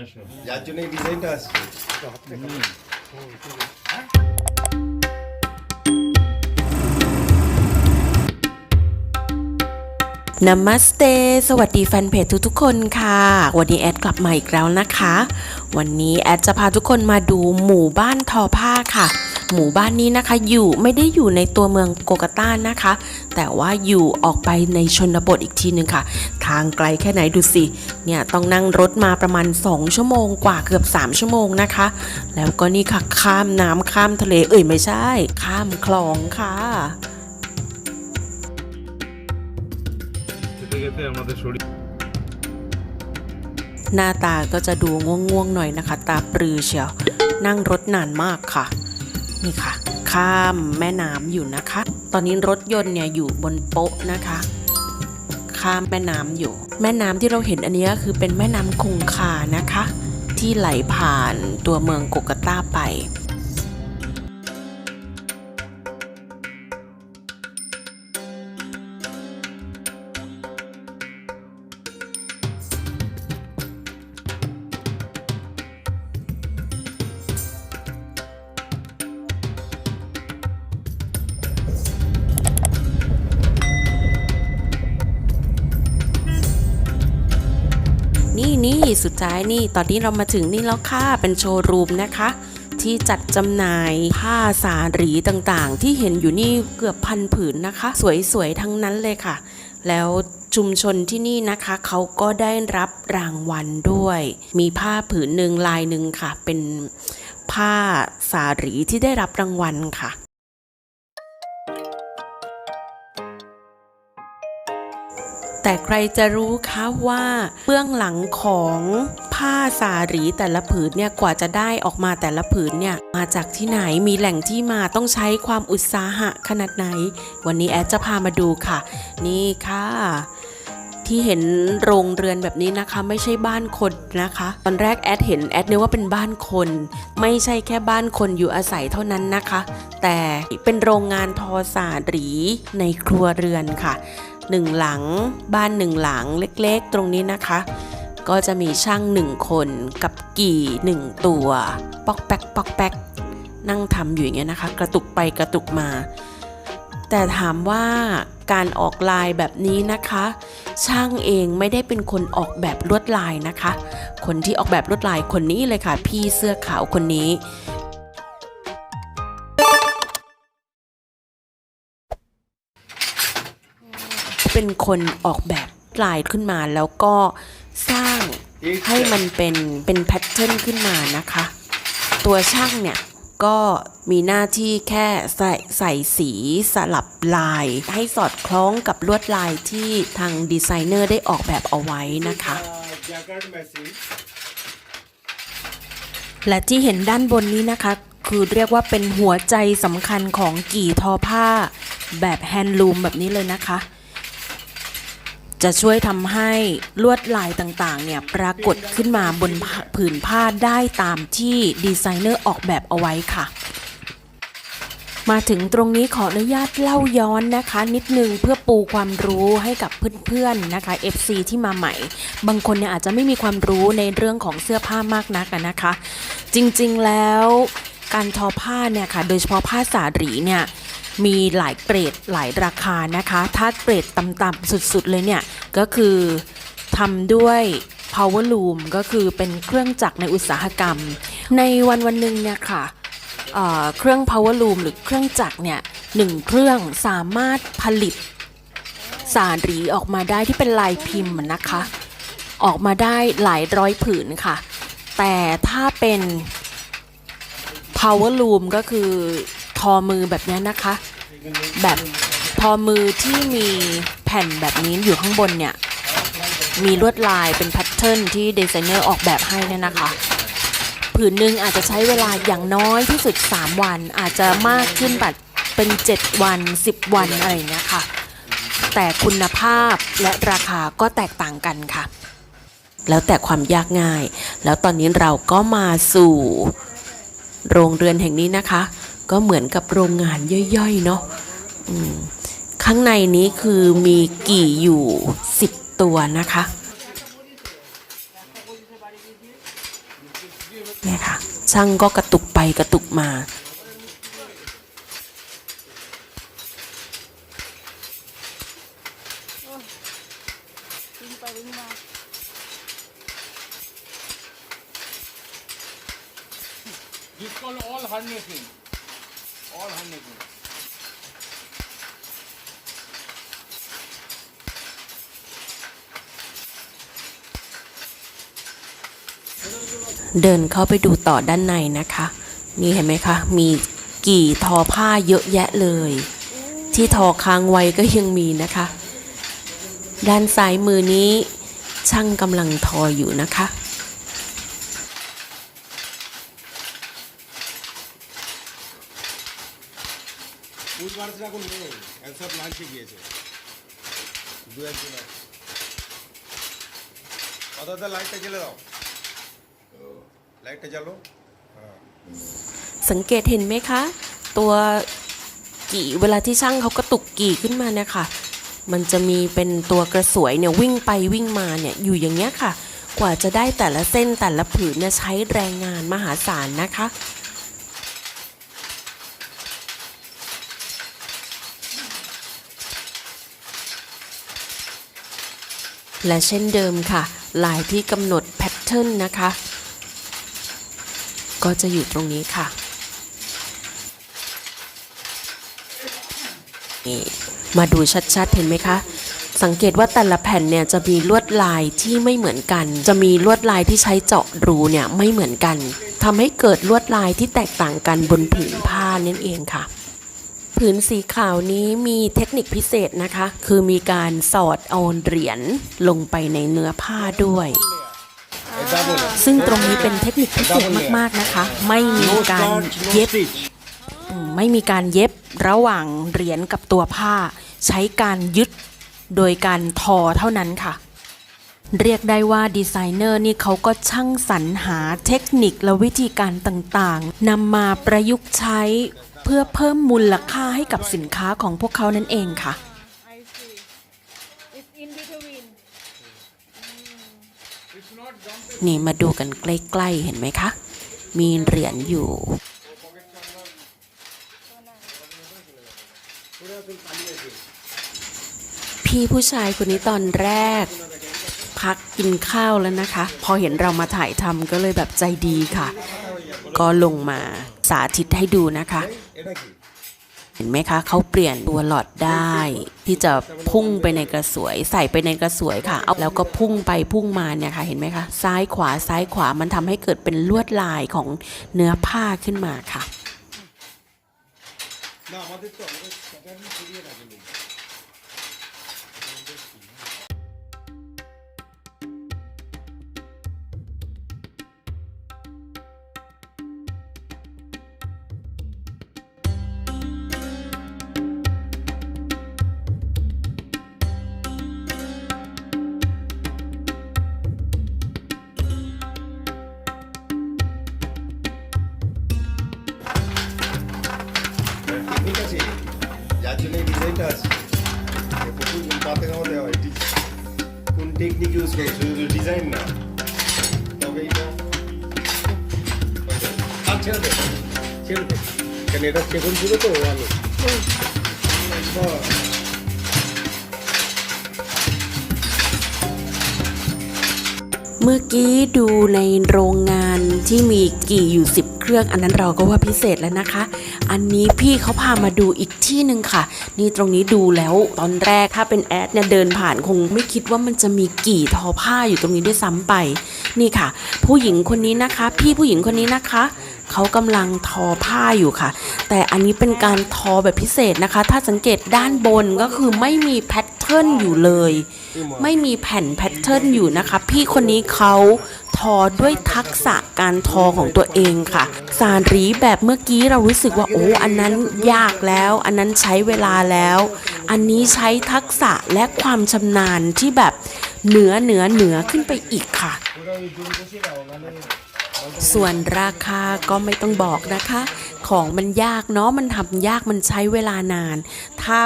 আসো যার জন্য এই ডিজাইনটা আসছেนามัสเต สวัสดีแฟนเพจทุกๆคนค่ะ วันนี้แอดกลับมาอีกแล้วนะคะ วันนี้แอดจะพาทุกคนมาดูหมู่บ้านทอผ้าค่ะ หมู่บ้านนี้นะคะอยู่ไม่ได้อยู่ในตัวเมืองโกกาตานะคะ แต่ว่าอยู่ออกไปในชนบทอีกทีหนึ่งค่ะ ทางไกลแค่ไหนดูสิ เนี่ยต้องนั่งรถมาประมาณ 2 ชั่วโมงกว่าเกือบ 3 ชั่วโมงนะคะ แล้วก็นี่ค่ะข้ามน้ำข้ามทะเลเอ่ยไม่ใช่ ข้ามคลองค่ะ যেতে যেতে আমাদের শরীরหน้าตาก็จะดูง่วงๆหน่อยนะคะ ตาปรือเชียว นั่งรถนานมากค่ะ นี่ค่ะ ข้ามแม่น้ำอยู่นะคะ ตอนนี้รถยนต์เนี่ยอยู่บนโป๊ะนะคะ ข้ามแม่น้ำอยู่ แม่น้ำที่เราเห็นอันนี้ก็คือเป็นแม่น้ำคงคานะคะ ที่ไหลผ่านตัวเมืองโกกาตาไป สุดท้ายนี่ ตอนนี้เรามาถึงนี่แล้วค่ะ เป็นโชว์รูมนะคะ ที่จัดจำหน่ายผ้าสารีต่างๆ ที่เห็นอยู่นี่เกือบพันผืนนะคะ สวยๆ ทั้งนั้นเลยค่ะ แล้วชุมชนที่นี่นะคะเขาก็ได้รับรางวัลด้วย มีผ้าผืนหนึ่งลายหนึ่งค่ะ เป็นผ้าสารีที่ได้รับรางวัลค่ะ แต่ใครจะรู้คะว่าเบื้องหลังของผ้าสารีแต่ละผืนเนี่ยกว่าจะได้ออกมาแต่ละผืนเนี่ยมาจากที่ไหนมีแหล่งที่มาต้องใช้ความอุตสาหะขนาดไหน วันนี้แอดจะพามาดูค่ะ นี่ค่ะที่เห็นโรงเรือนแบบนี้นะคะ ไม่ใช่บ้านคนนะคะ ตอนแรกแอดเห็นแอดนึกว่าเป็นบ้านคน ไม่ใช่แค่บ้านคนอยู่อาศัยเท่านั้นนะคะ แต่เป็นโรงงานทอสารีในครัวเรือนค่ะ หนึ่งหลัง บ้านหนึ่งหลังเล็กๆ ตรงนี้นะคะ ก็จะมีช่างหนึ่งคนกับกี่หนึ่งตัว ปอกแป๊กปอกแป๊กนั่งทำอยู่อย่างเงี้ยนะคะ กระตุกไปกระตุกมา แต่ถามว่าการออกลายแบบนี้นะคะ ช่างเองไม่ได้เป็นคนออกแบบลวดลายนะคะ คนที่ออกแบบลวดลายคนนี้เลยค่ะ พี่เสื้อขาวคนนี้ เป็นคนออกแบบลายขึ้นมาแล้วก็สร้างให้มันเป็นเป็นแพทเทิร์นขึ้นมานะคะ ตัวช่างเนี่ยก็มีหน้าที่แค่ใส่ใส่สีสลับลาย ให้สอดคล้องกับลวดลายที่ทางดีไซเนอร์ได้ออกแบบเอาไว้นะคะ และที่เห็นด้านบนนี้นะคะ คือเรียกว่าเป็นหัวใจสำคัญของกี่ทอผ้า แบบแฮนด์ลูมแบบนี้เลยนะคะ จะช่วยทำให้ลวดลายต่างๆ เนี่ยปรากฏขึ้นมาบนผืนผ้าได้ตามที่ดีไซเนอร์ออกแบบเอาไว้ค่ะ มาถึงตรงนี้ขออนุญาตเล่าย้อนนะคะ นิดนึงเพื่อปูความรู้ให้กับเพื่อนๆนะคะ FC ที่มาใหม่ บางคนเนี่ยอาจจะไม่มีความรู้ในเรื่องของเสื้อผ้ามากนักนะคะ จริงๆแล้วการทอผ้าเนี่ยค่ะ โดยเฉพาะผ้าสารีเนี่ย มีหลายเกรดหลายราคานะคะ ถ้าเกรดต่ำๆสุดๆเลยเนี่ย ก็คือทำด้วย power loom ก็คือเป็นเครื่องจักรในอุตสาหกรรม ในวันวันหนึ่งเนี่ยค่ะเเครื่อง power loom หรือเครื่องจักรเนี่ยหนึ่งเครื่องสามารถผลิตสารีออกมาได้ที่เป็นลายพิมพ์นะคะ ออกมาได้หลายร้อยผืนค่ะ แต่ถ้าเป็น power loom ก็คือทอมือแบบนี้นะคะ แบบทอมือที่มีแผ่นแบบนี้อยู่ข้างบนเนี่ย มีลวดลายเป็นแพทเทิร์นที่ดีไซเนอร์ออกแบบให้เนี่ยนะคะ ผืนหนึ่งอาจจะใช้เวลาอย่างน้อยที่สุด 3 วัน อาจจะมากขึ้นแบบเป็น 7 วัน 10 วันอะไรอย่างเงี้ยค่ะ แต่คุณภาพและราคาก็แตกต่างกันค่ะ แล้วแต่ความยากง่าย แล้วตอนนี้เราก็มาสู่โรงเรือนแห่งนี้นะคะ ก็เหมือนกับโรงงานย่อยๆเนาะข้างในนี้คือมีกี่อยู่ 10 ตัวนะคะนี่ค่ะช่างก็กระตุกไปกระตุกมาวิ่งไปวิ่งมา This call all harnessing. All harnessing. เดินเข้าไปดูต่อด้านในนะคะ นี่เห็นไหมคะ มีกี่ทอผ้าเยอะแยะเลย ที่ทอค้างไว้ก็ยังมีนะคะ ด้านซ้ายมือนี้ช่างกำลังทออยู่นะคะ পুষ মার্চের এখন নেই এখন সব লাঞ্চে গিয়েছে দু একদিন আছে অর্থাৎ লাইটটা জ্বেলে দাও লাইটটা জ্বালো হ্যাঁ สังเกตเห็นไหมคะ ตัวกี่เวลาที่ช่างเขากระตุกกี่ขึ้นมาเนี่ยค่ะ มันจะมีเป็นตัวกระสวยเนี่ยวิ่งไปวิ่งมาเนี่ยอยู่อย่างเงี้ยค่ะ กว่าจะได้แต่ละเส้นแต่ละผืนเนี่ยใช้แรงงานมหาศาลนะคะ และเช่นเดิมค่ะ ลายที่กำหนดแพทเทิร์นนะคะ ก็จะอยู่ตรงนี้ค่ะนี่มาดูชัดๆ เห็นไหมคะ สังเกตว่าแต่ละแผ่นเนี่ยจะมีลวดลายที่ไม่เหมือนกัน จะมีลวดลายที่ใช้เจาะรูเนี่ยไม่เหมือนกันทำให้เกิดลวดลายที่แตกต่างกันบนผืนผ้านั่นเองค่ะ ผืนสีขาวนี้มีเทคนิคพิเศษนะคะ คือมีการสอดเอาเหรียญลงไปในเนื้อผ้าด้วย ซึ่งตรงนี้เป็นเทคนิคพิเศษมากๆนะคะ ไม่มีการเย็บไม่มีการเย็บระหว่างเหรียญกับตัวผ้า ใช้การยึดโดยการทอเท่านั้นค่ะ เรียกได้ว่าดีไซเนอร์นี่เขาก็ช่างสรรหาเทคนิคและวิธีการต่างๆนำมาประยุกต์ใช้เพื่อเพิ่มมูลค่าให้กับสินค้าของพวกเขานั่นเองค่ะ นี่มาดูกันใกล้ๆ เห็นไหมคะ มีเหรียญอยู่ พี่ผู้ชายคนนี้ตอนแรก พักกินข้าวแล้วนะคะ พอเห็นเรามาถ่ายทำก็เลยแบบใจดีค่ะ ก็ลงมาสาธิตให้ดูนะคะ এটা কি เห็นไหมคะเขาเปลี่ยนตัวหลอดได้ ที่จะพุ่งไปในกระสวย ใส่ไปในกระสวยค่ะเอาแล้วก็พุ่งไปพุ่งมาเนี่ยค่ะเห็นไหมคะซ้ายขวาซ้ายขวามันทำให้เกิดเป็นลวดลายของเนื้อผ้าขึ้นมาค่ะ না আমাদের তো আমাদের যার জন্য এই ডিজাইনটা আছে এ প্রচুর পাতে খাওয়া দেওয়া হয় ঠিক কোন টেকনিক ইউজ করে শুধু ডিজাইন না তবে এটা আর ছেড়ে দে ছেড়ে দে কেন এটা চেকন ছিল তো আলো বাহ। เมื่อกี้ดูในโรงงานที่มีกี่อยู่ 10 เครื่องอันนั้นเราก็ว่าพิเศษแล้วนะคะ อันนี้พี่เขาพามาดูอีกที่หนึ่งค่ะ นี่ตรงนี้ดูแล้วตอนแรกถ้าเป็นแอดเนี่ยเดินผ่านคงไม่คิดว่ามันจะมีกี่ทอผ้าอยู่ตรงนี้ด้วยซ้ำไป นี่ค่ะ ผู้หญิงคนนี้นะคะ พี่ผู้หญิงคนนี้นะคะเขากำลังทอผ้าอยู่ค่ะ แต่อันนี้เป็นการทอแบบพิเศษนะคะ ถ้าสังเกตด้านบนก็คือไม่มีแพทเทิร์นอยู่เลย ไม่มีแผ่นแพทเทิร์นอยู่นะคะ พี่คนนี้เขา ทอด้วยทักษะการทอของตัวเองค่ะ สารรีแบบเมื่อกี้เรารู้สึกว่าโอ้อันนั้นยากแล้ว อันนั้นใช้เวลาแล้ว อันนี้ใช้ทักษะและความชำนาญที่แบบเหนือเหนือเหนือขึ้นไปอีกค่ะ ส่วนราคาก็ไม่ต้องบอกนะคะ ของมันยากเนาะมันทำยากมันใช้เวลานาน ถ้า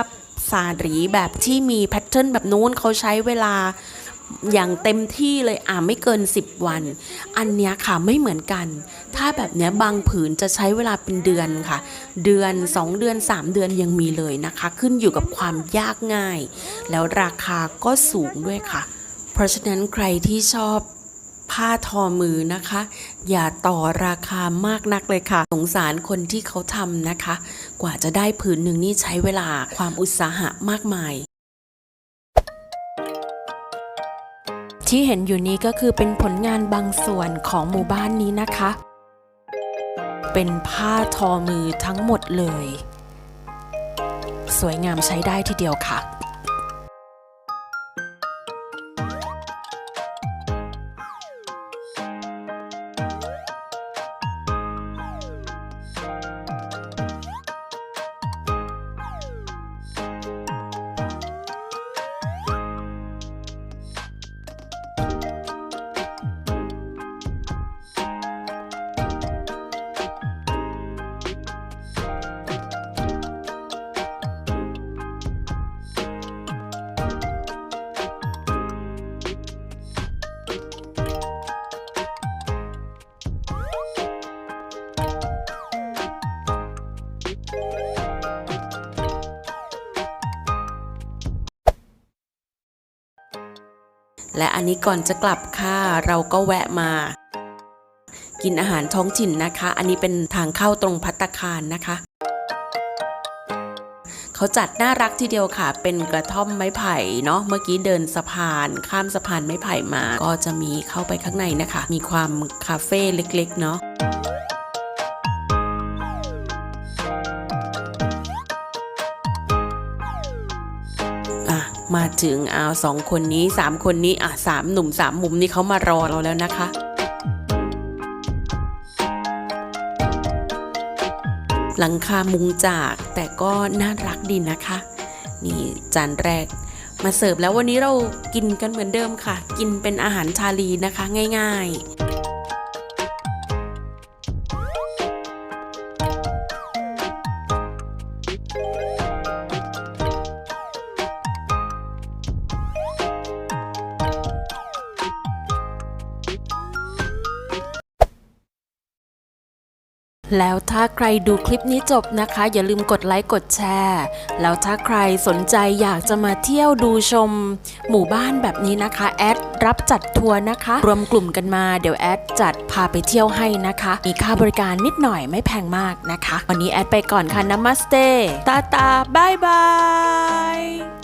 สารีแบบที่มีแพทเทิร์นแบบนู้นเขาใช้เวลา อย่างเต็มที่เลยอ่าไม่เกิน 10 วัน อันเนี้ยค่ะไม่เหมือนกัน ถ้าแบบเนี้ยบางผืนจะใช้เวลาเป็นเดือนค่ะ เดือน 2 เดือน 3 เดือนยังมีเลยนะคะ ขึ้นอยู่กับความยากง่าย แล้วราคาก็สูงด้วยค่ะ เพราะฉะนั้นใครที่ชอบผ้าทอมือนะคะ อย่าต่อราคามากนักเลยค่ะ สงสารคนที่เขาทำนะคะ กว่าจะได้ผืนหนึ่งนี่ใช้เวลาความอุตสาหะมากมาย ที่เห็นอยู่นี้ก็คือเป็นผลงานบางส่วนของหมู่บ้านนี้นะคะ เป็นผ้าทอมือทั้งหมดเลย สวยงามใช้ได้ทีเดียวค่ะ และอันนี้ก่อนจะกลับค่ะเราก็แวะมา กินอาหารท้องถิ่นนะคะ อันนี้เป็นทางเข้าตรงพัตตาคารนะคะเขาจัดน่ารักทีเดียวค่ะ เป็นกระท่อมไม้ไผ่เนาะ เมื่อกี้เดินสะพาน ข้ามสะพานไม้ไผ่มา ก็จะมีเข้าไปข้างในนะคะ มีความคาเฟ่เล็ก ๆ เนาะ มาถึงเอาสองคนนี้สามคนนี้อะสามหนุ่มสามมุมนี่เขามารอเราแล้วนะคะหลังคามุงจากแต่ก็น่ารักดีนะคะ นี่จานแรก มาเสิร์ฟแล้ววันนี้เรากินกันเหมือนเดิมค่ะ กินเป็นอาหารชาลีนะคะง่าย ๆ แล้วถ้าใครดูคลิปนี้จบนะคะ อย่าลืมกดไลค์กดแชร์ แล้วถ้าใครสนใจอยากจะมาเที่ยวดูชม หมู่บ้านแบบนี้นะคะแอดรับจัดทัวร์นะคะ รวมกลุ่มกันมาเดี๋ยวแอดจัดพาไปเที่ยวให้นะคะ มีค่าบริการนิดหน่อยไม่แพงมากนะคะ วันนี้แอดไปก่อนค่ะนามัสเตตาตาบายบาย